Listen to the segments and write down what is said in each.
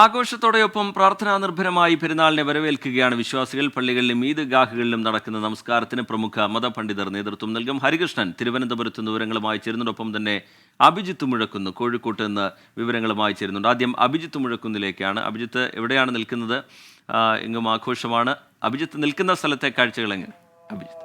ആഘോഷത്തോടെയൊപ്പം പ്രാർത്ഥനാ നിർഭരമായി പെരുന്നാളിനെ വരവേൽക്കുകയാണ് വിശ്വാസികൾ. പള്ളികളിലും ഈദ് ഗാഹുകളിലും നടക്കുന്ന നമസ്കാരത്തിന് പ്രമുഖ മതപണ്ഡിതർ നേതൃത്വം നൽകും. ഹരികൃഷ്ണൻ തിരുവനന്തപുരത്ത് നിന്ന് വിവരങ്ങളുമായി ചേരുന്നതോടൊപ്പം തന്നെ അഭിജിത്ത് മുഴക്കുന്ന്. കോഴിക്കോട്ട് നിന്ന് വിവരങ്ങളുമായി ചേരുന്നുണ്ട്. ആദ്യം അഭിജിത്ത് മുഴക്കുന്നിലേക്കാണ്. അഭിജിത്ത് എവിടെയാണ് നിൽക്കുന്നത്? എങ്ങും ആഘോഷമാണ്. അഭിജിത്ത് നിൽക്കുന്ന സ്ഥലത്തെ കാഴ്ചകൾ എങ്ങനെ? അഭിജിത്ത്.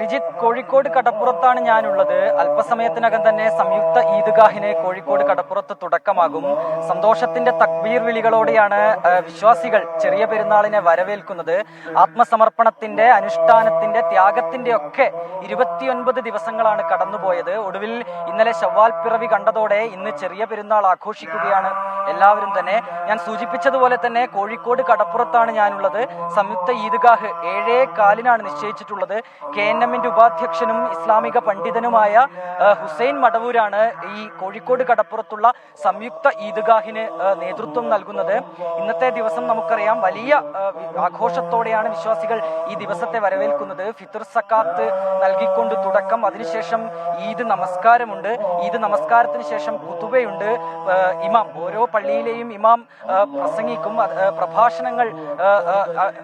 റിജിത്ത് കോഴിക്കോട് കടപ്പുറത്താണ് ഞാനുള്ളത്. അല്പസമയത്തിനകം തന്നെ സംയുക്ത ഈദ്ഗാഹിന് കോഴിക്കോട് കടപ്പുറത്ത് തുടക്കമാകും. സന്തോഷത്തിന്റെ തക്ബീർ വിളികളോടെയാണ് വിശ്വാസികൾ ചെറിയ പെരുന്നാളിനെ വരവേൽക്കുന്നത്. ആത്മസമർപ്പണത്തിന്റെ അനുഷ്ഠാനത്തിന്റെ ത്യാഗത്തിന്റെ ഒക്കെ ഇരുപത്തിയൊൻപത് ദിവസങ്ങളാണ് കടന്നുപോയത്. ഒടുവിൽ ഇന്നലെ ശവ്വാൽ പിറവി കണ്ടതോടെ ഇന്ന് ചെറിയ പെരുന്നാൾ ആഘോഷിക്കുകയാണ് എല്ലാവരും തന്നെ ഞാൻ സൂചിപ്പിച്ചതുപോലെ തന്നെ കോഴിക്കോട് കടപ്പുറത്താണ് ഞാനുള്ളത്. സംയുക്ത ഈദ്ഗാഹ് ഏഴേ കാലിനാണ് നിശ്ചയിച്ചിട്ടുള്ളത്. കെ എൻ എമ്മിന്റെ ഉപാധ്യക്ഷനും ഇസ്ലാമിക പണ്ഡിതനുമായ ഹുസൈൻ മടവൂരാണ് ഈ കോഴിക്കോട് കടപ്പുറത്തുള്ള സംയുക്ത ഈദ്ഗാഹിന് നേതൃത്വം നൽകുന്നത്. ഇന്നത്തെ ദിവസം നമുക്കറിയാം വലിയ ആഘോഷത്തോടെയാണ് വിശ്വാസികൾ ഈ ദിവസത്തെ വരവേൽക്കുന്നത്. ഫിത്തർ സക്കാത്ത് നൽകിക്കൊണ്ട് തുടക്കം. അതിനുശേഷം ഈദ് നമസ്കാരമുണ്ട്. ഈദ് നമസ്കാരത്തിന് ശേഷം കുതുബയുണ്ട്. ഇമാം ഓരോ പള്ളിയിലെയും ഇമാം പ്രസംഗിക്കും പ്രഭാഷണങ്ങൾ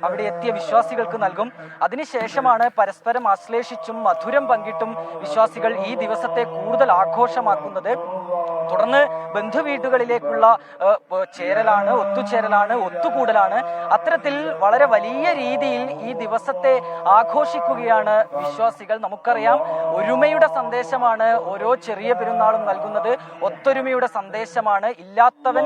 അവിടെ എത്തിയ വിശ്വാസികൾക്ക് നൽകും. അതിനുശേഷമാണ് പരസ്പരം ആശ്ലേഷിച്ചും മധുരം പങ്കിട്ടും വിശ്വാസികൾ ഈ ദിവസത്തെ കൂടുതൽ ആഘോഷമാക്കുന്നത്. തുടർന്ന് ബന്ധുവീടുകളിലേക്കുള്ള ആ, ചേരലാണ് ഒത്തുചേരലാണ് ഒത്തുകൂടലാണ്. അത്തരത്തിൽ വളരെ വലിയ രീതിയിൽ ഈ ദിവസത്തെ ആഘോഷിക്കുകയാണ് വിശ്വാസികൾ. നമുക്കറിയാം ഒരുമയുടെ സന്ദേശമാണ് ഓരോ ചെറിയ പെരുന്നാളും നൽകുന്നത്. ഒത്തൊരുമയുടെ സന്ദേശമാണ് ഇല്ലാത്തവൻ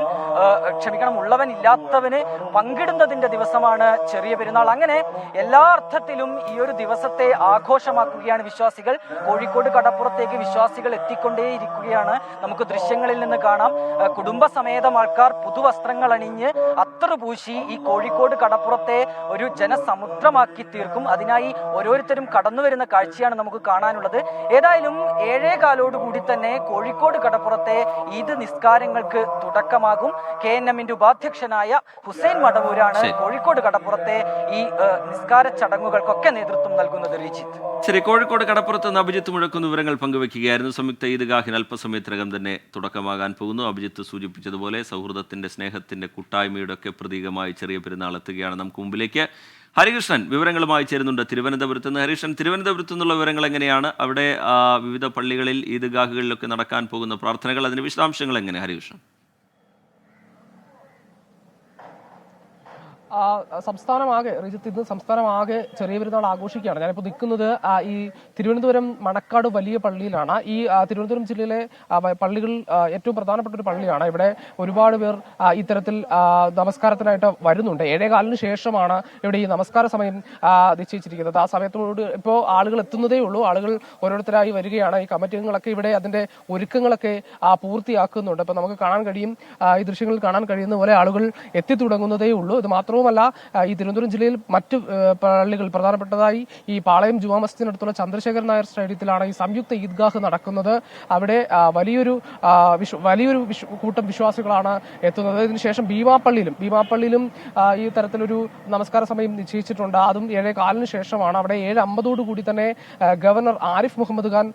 ക്ഷമിക്കണം ഉള്ളവൻ ഇല്ലാത്തവന് പങ്കിടുന്നതിന്റെ ദിവസമാണ് ചെറിയ പെരുന്നാൾ. അങ്ങനെ എല്ലാ അർത്ഥത്തിലും ഈ ഒരു ദിവസത്തെ ആഘോഷമാക്കുകയാണ് വിശ്വാസികൾ. കോഴിക്കോട് കടപ്പുറത്തേക്ക് വിശ്വാസികൾ എത്തിക്കൊണ്ടേയിരിക്കുകയാണ്. നമുക്ക് ദൃശ്യങ്ങളിൽ നിന്ന് കാണാം. കുടുംബസമേതം ആൾക്കാർ പുതുവസ്ത്രങ്ങൾ അണിഞ്ഞ് അത്തറ് പൂശി ഈ കോഴിക്കോട് കടപ്പുറത്തെ ഒരു ജനസമുദ്രമാക്കി തീർക്കും. അതിനായി ഓരോരുത്തരും കടന്നു വരുന്ന കാഴ്ചയാണ് നമുക്ക് കാണാനുള്ളത്. ഏതായാലും ഏഴേ കാലോടുകൂടി തന്നെ കോഴിക്കോട് കടപ്പുറത്തെ ഈദ് നിസ്കാരങ്ങൾക്ക് തുടക്കമാകും. കെ എൻ എമ്മിന്റെ ഉപാധ്യക്ഷനായ ഹുസൈൻ മടവൂരാണ്. കോഴിക്കോട് കടപ്പുറത്തെ ഈ നിസ്കാര ചടങ്ങുകൾക്കൊക്കെ നേതൃത്വം നൽകുന്നത് റിജിത്ത്. ശരി കോഴിക്കോട് കടപ്പുറത്ത് നിന്ന് അഭിജിത്ത് മുഴക്കുന്ന വിവരങ്ങൾ പങ്കുവെക്കുകയായിരുന്നു. സംയുക്ത ഈദ്ഗാഹിന് അല്പസമയത്തിനകം തന്നെ തുടക്കമാകാൻ പോകുന്നു. അഭിജിത്ത് സൂചിപ്പിച്ചതുപോലെ സൗഹൃദത്തിന്റെ സ്നേഹത്തിന്റെ കൂട്ടായ്മയുടെ ഒക്കെ പ്രതീകമായി ചെറിയ പെരുന്നാൾ എത്തുകയാണ് നമുക്ക് മുമ്പിലേക്ക്. ഹരികൃഷ്ണൻ വിവരങ്ങളുമായി ചേരുന്നുണ്ട്. തിരുവനന്തപുരത്ത് നിന്ന് ഹരികൃഷ്ണൻ തിരുവനന്തപുരത്ത് നിന്നുള്ള വിവരങ്ങൾ എങ്ങനെയാണ്? അവിടെ വിവിധ പള്ളികളിൽ ഈദ്ഗാഹുകളിലൊക്കെ നടക്കാൻ പോകുന്ന പ്രാർത്ഥനകൾ അതിന്റെ വിശദാംശങ്ങൾ എങ്ങനെ ഹരികൃഷ്ണൻ? സംസ്ഥാനമാകെ റിജിത്ത് ഇന്ന് സംസ്ഥാനമാകെ ചെറിയ പെരുന്നാൾ ആഘോഷിക്കുകയാണ്. ഞാനിപ്പോൾ നിൽക്കുന്നത് ഈ തിരുവനന്തപുരം മണക്കാട് വലിയ പള്ളിയിലാണ്. ഈ തിരുവനന്തപുരം ജില്ലയിലെ പള്ളികൾ ഏറ്റവും പ്രധാനപ്പെട്ട ഒരു പള്ളിയാണ്. ഇവിടെ ഒരുപാട് പേർ ഇത്തരത്തിൽ നമസ്കാരത്തിനായിട്ട് വരുന്നുണ്ട്. ഏഴേകാലിന് ശേഷമാണ് ഇവിടെ ഈ നമസ്കാര സമയം നിശ്ചയിച്ചിരിക്കുന്നത്. ആ സമയത്തോട് ഇപ്പോൾ ആളുകൾ എത്തുന്നതേ ഉള്ളൂ. ആളുകൾ ഓരോരുത്തരായി വരികയാണ്. ഈ കമ്മിറ്റി അംഗങ്ങളൊക്കെ ഇവിടെ അതിന്റെ ഒരുക്കങ്ങളൊക്കെ പൂർത്തിയാക്കുന്നുണ്ട്. അപ്പോൾ നമുക്ക് കാണാൻ കഴിയും ഈ ദൃശ്യങ്ങളിൽ കാണാൻ കഴിയുന്ന പോലെ ആളുകൾ എത്തി തുടങ്ങുന്നതേ ഉള്ളൂ. ഇത് മാത്രവുമല്ല ഈ തിരുവനന്തപുരം ജില്ലയിൽ മറ്റ് പള്ളികൾ പ്രധാനപ്പെട്ടതായി ഈ പാളയം ജുമാ മസ്ജിദിനടുത്തുള്ള ചന്ദ്രശേഖരൻ നായർ സ്റ്റേഡിയത്തിലാണ് ഈ സംയുക്ത ഈദ്ഗാഹ് നടക്കുന്നത്. അവിടെ വലിയൊരു വലിയൊരു കൂട്ടം വിശ്വാസികളാണ് എത്തുന്നത്. ഇതിനുശേഷം ഭീമാപ്പള്ളിയിലും ഭീമാപ്പള്ളിയിലും ഈ തരത്തിലൊരു നമസ്കാര സമയം നിശ്ചയിച്ചിട്ടുണ്ട്. അതും ഏഴേ കാലിന് ശേഷമാണ്. അവിടെ ഏഴ് അമ്പതോടു കൂടി തന്നെ ഗവർണർ ആരിഫ് മുഹമ്മദ് ഖാൻ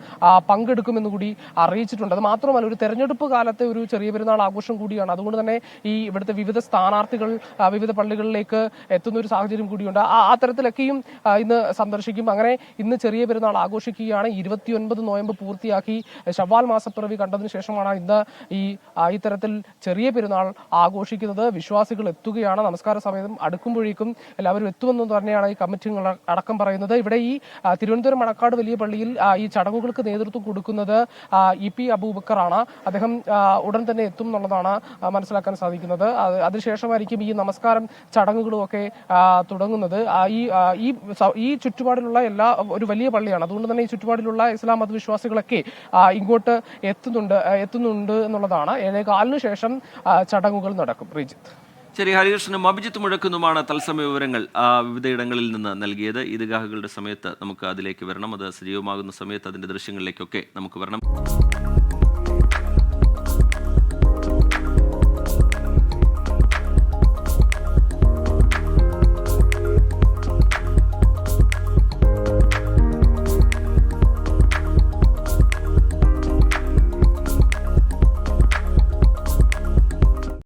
പങ്കെടുക്കുമെന്ന് കൂടി അറിയിച്ചിട്ടുണ്ട്. അത് മാത്രമല്ല ഒരു തെരഞ്ഞെടുപ്പ് കാലത്തെ ഒരു ചെറിയ പെരുന്നാൾ ആഘോഷം കൂടിയാണ്. അതുകൊണ്ട് തന്നെ ഈ ഇവിടുത്തെ വിവിധ സ്ഥാനാർത്ഥികൾ വിവിധ വിവിധ പള്ളികളിലേക്ക് എത്തുന്ന ഒരു സാഹചര്യം കൂടിയുണ്ട്. ആ ആ തരത്തിലൊക്കെയും ഇന്ന് സന്ദർശിക്കും. അങ്ങനെ ഇന്ന് ചെറിയ പെരുന്നാൾ ആഘോഷിക്കുകയാണ്. ഇരുപത്തിയൊൻപത് നോയമ്പ് പൂർത്തിയാക്കി ശവാൽ മാസപ്പിറവി കണ്ടതിന് ശേഷമാണ് ഇന്ന് ഈ ഇത്തരത്തിൽ ചെറിയ പെരുന്നാൾ ആഘോഷിക്കുന്നത്. വിശ്വാസികൾ എത്തുകയാണ്. നമസ്കാര സമയം അടുക്കുമ്പോഴേക്കും എല്ലാവരും എത്തുമെന്ന് തന്നെയാണ് ഈ കമ്മിറ്റി അടക്കം പറയുന്നത്. ഇവിടെ ഈ തിരുവനന്തപുരം മണക്കാട് വലിയ പള്ളിയിൽ ഈ ചടങ്ങുകൾക്ക് നേതൃത്വം കൊടുക്കുന്നത് ഇ പി അബൂബക്കറാണ്. അദ്ദേഹം ഉടൻ തന്നെ എത്തും എന്നുള്ളതാണ് മനസ്സിലാക്കാൻ സാധിക്കുന്നത്. അത് അതിനുശേഷമായിരിക്കും ഈ നമസ്കാരം ചടങ്ങുകളും ഒക്കെ തുടങ്ങുന്നത്. ഈ ഈ ഈ ചുറ്റുപാടിലുള്ള എല്ലാ ഒരു വലിയ പള്ളിയാണ്. അതുകൊണ്ട് തന്നെ ഈ ചുറ്റുപാടിലുള്ള ഇസ്ലാം മതവിശ്വാസികളൊക്കെ ഇങ്ങോട്ട് എത്തുന്നുണ്ട് എത്തുന്നുണ്ട് എന്നുള്ളതാണ്. ഏഴേകാലിന് ശേഷം ചടങ്ങുകൾ നടക്കും. റിജിത്ത്. ശരി ഹരികൃഷ്ണനും അഭിജിത്ത് മുഴക്കുന്നുമാണ് തത്സമയ വിവരങ്ങൾ വിവിധ വിവിധയിടങ്ങളിൽ നിന്ന് നൽകിയത്. ഈദ്ഗാഹുകളുടെ സമയത്ത് നമുക്ക് അതിലേക്ക് വരണം. അത് സജീവമാകുന്ന സമയത്ത് അതിന്റെ ദൃശ്യങ്ങളിലേക്കൊക്കെ നമുക്ക് വരണം.